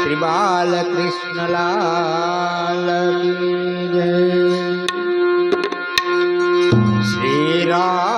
શ્રી બાલકૃષ્ણલાલ શ્રી રામ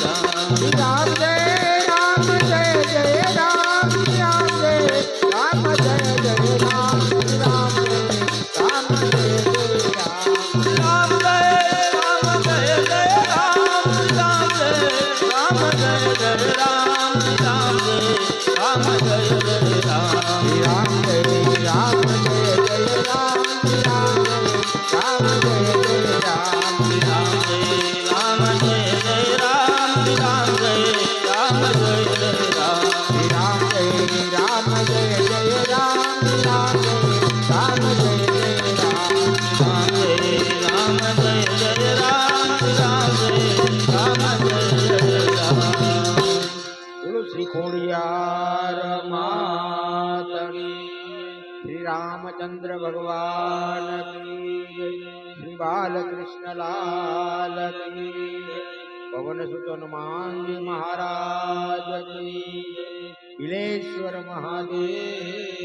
나. ખોડિયાર માતની શ્રી રામચંદ્ર ભગવાન શ્રી બાલકૃષ્ણ લાલ પવન સુતન માંગી મહારાજ વિલેશ્વર મહાદેવ